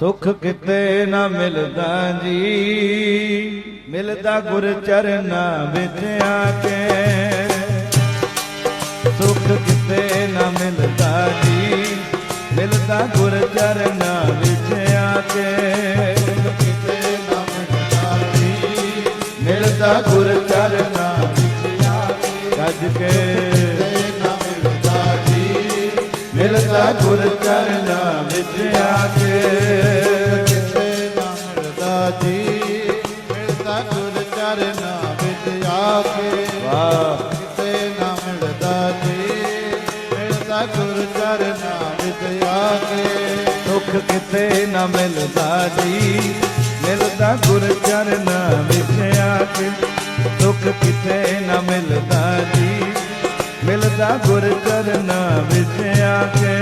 ਸੁਖ ਕਿਤੇ ਨਾ ਮਿਲਦਾ ਜੀ। ਮਿਲਦਾ ਗੁਰ ਚਰਨਾਂ ਵਿੱਚ ਆ ਕੇ। ਸੁਖ ਕਿਤੇ ਨਾ ਮਿਲਦਾ ਜੀ। ਮਿਲਦਾ ਗੁਰ ਚਰਨਾਂ ਵਿੱਚ ਆ ਕੇ। ਕਿਤੇ ਨਾ ਮਿਲਦਾ ਜੀ। ਮਿਲਦਾ ਗੁਰ ਚਰਨਾਂ ਵਿੱਚ ਆ ਕੇ। ਗੱਜ ਕੇ। ਨਾ ਮਿਲਦਾ ਜੀ ਮਿਲਦਾ ਗੁਰ ਚਰਨਾਂ ਵਿੱਚ ਆ ਗੁਰ ਚਰਨਾਂ ਵਿੱਚ ਆ ਕੇ ਵਾਹ। ਕਿਤੇ ਨਾ ਮਿਲਦਾ ਜੀ ਮਿਲਦਾ ਗੁਰ ਚਰਨਾਂ ਵਿੱਚ ਆ ਕੇ ਸੁਖ ਕਿਤੇ ਨਾ ਮਿਲਦਾ ਜੀ ਮਿਲਦਾ ਗੁਰ ਚਰਨਾਂ ਵਿੱਚ ਆ ਕੇ ਸੁਖ ਕਿਤੇ ਨਾ ਮਿਲਦਾ ਜੀ ਮਿਲਦਾ ਗੁਰ ਚਰਨਾਂ ਵਿੱਚ ਆ ਕੇ